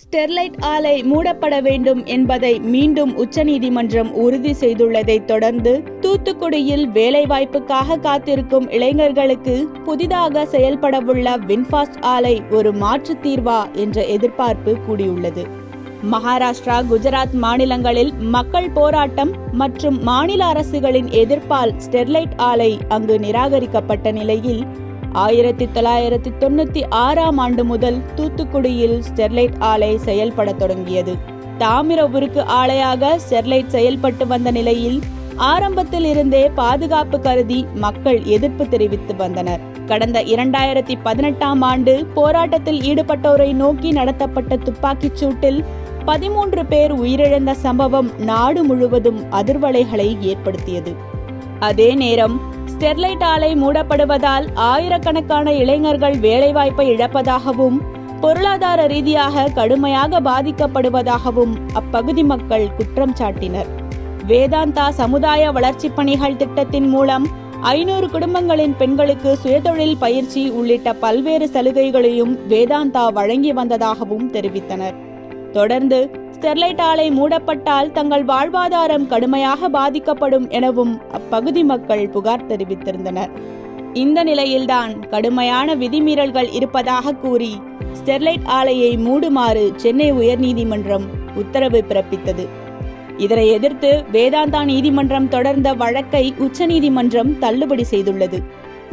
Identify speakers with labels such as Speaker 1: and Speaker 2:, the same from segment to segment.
Speaker 1: Sterlite ஆலை மூடப்பட வேண்டும் என்பதை மீண்டும் உச்சநீதிமன்றம் உறுதி செய்துள்ளதைத் தொடர்ந்து தூத்துக்குடியில் வேலைவாய்ப்புக்காக காத்திருக்கும் இளைஞர்களுக்கு புதிதாக செயல்படவுள்ள வின்ஃபாஸ்ட் ஆலை ஒரு மாற்றுத் தீர்வா என்ற எதிர்பார்ப்பு கூடியுள்ளது. மகாராஷ்டிரா குஜராத் மாநிலங்களில் மக்கள் போராட்டம் மற்றும் மாநில அரசுகளின் எதிர்ப்பால் ஸ்டெர்லைட் ஆலை அங்கு நிராகரிக்கப்பட்ட நிலையில் ஆயிரத்தி தொள்ளாயிரத்தி தொண்ணூத்தி ஆறாம் ஆண்டு முதல் தூத்துக்குடியில் ஸ்டெர்லைட் ஆலை செயல்படத் தொடங்கியது. தாமிர உருக்கு ஆலையாக ஸ்டெர்லைட் செயல்பட்டு வந்த நிலையில் ஆரம்பத்தில் இருந்தே பாதுகாப்பு கருதி மக்கள் எதிர்ப்பு தெரிவித்து வந்தனர். கடந்த இரண்டாயிரத்தி பதினெட்டாம் ஆண்டு போராட்டத்தில் ஈடுபட்டோரை நோக்கி நடத்தப்பட்ட துப்பாக்கிச் சூட்டில் பதிமூன்று பேர் உயிரிழந்த சம்பவம் நாடு முழுவதும் அதிர்வலைகளை ஏற்படுத்தியது. அதே நேரம் ஸ்டெர்லைட் ஆலை மூடப்படுவதால் ஆயிரக்கணக்கான இளைஞர்கள் வேலைவாய்ப்பை இழப்பதாகவும் பொருளாதார ரீதியாக கடுமையாக பாதிக்கப்படுவதாகவும் அப்பகுதி மக்கள் குற்றம் சாட்டினர். வேதாந்தா சமுதாய வளர்ச்சிப் பணிகள் திட்டத்தின் மூலம் ஐநூறு குடும்பங்களின் பெண்களுக்கு சுயதொழில் பயிற்சி உள்ளிட்ட பல்வேறு சலுகைகளையும் வேதாந்தா வழங்கி வந்ததாகவும் தெரிவித்தனர். தொடர்ந்து ஸ்டெர்லைட் ஆலை மூடப்பட்டால் தங்கள் வாழ்வாதாரம் கடுமையாக பாதிக்கப்படும் எனவும் அப்பகுதி மக்கள் புகார் தெரிவித்திருந்தனர். இந்த நிலையில்தான் கடுமையான விதிமீறல்கள் இருப்பதாக கூறி ஸ்டெர்லைட் ஆலையை மூடுமாறு சென்னை உயர்நீதிமன்றம் உத்தரவு பிறப்பித்தது. இதனை எதிர்த்து வேதாந்தா நீதிமன்றம் தொடர்ந்த வழக்கை உச்சநீதிமன்றம் தள்ளுபடி செய்துள்ளது.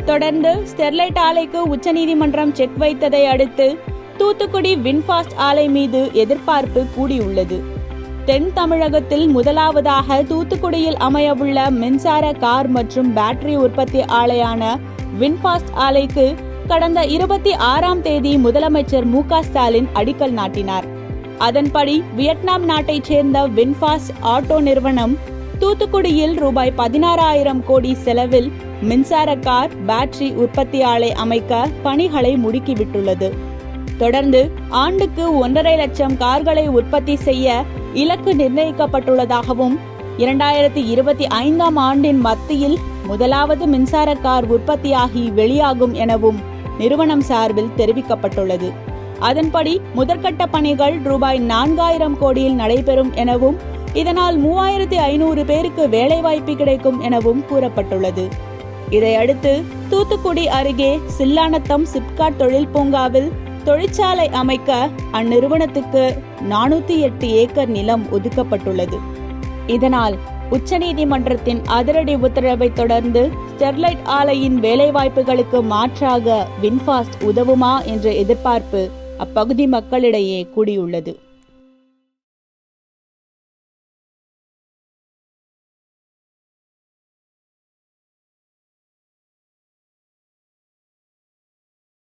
Speaker 1: தொடர்ந்து ஸ்டெர்லைட் ஆலைக்கு உச்சநீதிமன்றம் செக் வைத்ததை அடுத்து தூத்துக்குடி வின்ஃபாஸ்ட் ஆலை மீது எதிர்பார்ப்பு கூடியுள்ளது. தென் தமிழகத்தில் முதலாவதாக தூத்துக்குடியில் அமையவுள்ள மின்சார கார் மற்றும் பேட்டரி உற்பத்தி ஆலையான வின்ஃபாஸ்ட் ஆலைக்கு கடந்த இருபத்தி ஆறாம் தேதி முதலமைச்சர் மு க ஸ்டாலின் அடிக்கல் நாட்டினார். அதன்படி வியட்நாம் நாட்டைச் சேர்ந்த வின்ஃபாஸ்ட் ஆட்டோ நிறுவனம் தூத்துக்குடியில் ரூபாய் பதினாறாயிரம் கோடி செலவில் மின்சார கார் பேட்டரி உற்பத்தி ஆலை அமைக்க பணிகளை முடுக்கிவிட்டுள்ளது. தொடர்ந்து ஆண்டுக்கு ஒன்றரை லட்சம் கார்களை உற்பத்தி செய்ய இலக்கு நிர்ணயிக்கப்பட்டுள்ளதாகவும் இரண்டாயிரத்தி இருபத்தி ஐந்தாம் ஆண்டின் மத்தியில் முதலாவது மின்சார கார் உற்பத்தியாகி வெளியாகும் எனவும் நிறுவனம் சார்பில் தெரிவிக்கப்பட்டுள்ளது. அதன்படி முதற்கட்ட பணிகள் ரூபாய் நான்காயிரம் கோடியில் நடைபெறும் எனவும் இதனால் மூவாயிரத்தி ஐநூறு பேருக்கு வேலைவாய்ப்பு கிடைக்கும் எனவும் கூறப்பட்டுள்ளது. இதையடுத்து தூத்துக்குடி அருகே சில்லானத்தம் சிப்காட் தொழில் பூங்காவில் தொழிற்சாலை அமைக்க அந்நிறுவனத்துக்கு நானூத்தி எட்டு ஏக்கர் நிலம் ஒதுக்கப்பட்டுள்ளது. இதனால் உச்சநீதிமன்றத்தின் அதிரடி உத்தரவை தொடர்ந்து ஸ்டெர்லைட் ஆலையின் வேலைவாய்ப்புகளுக்கு மாற்றாக வின்ஃபாஸ்ட் உதவுமா என்ற எதிர்பார்ப்பு அப்பகுதி மக்களிடையே கூடியுள்ளது.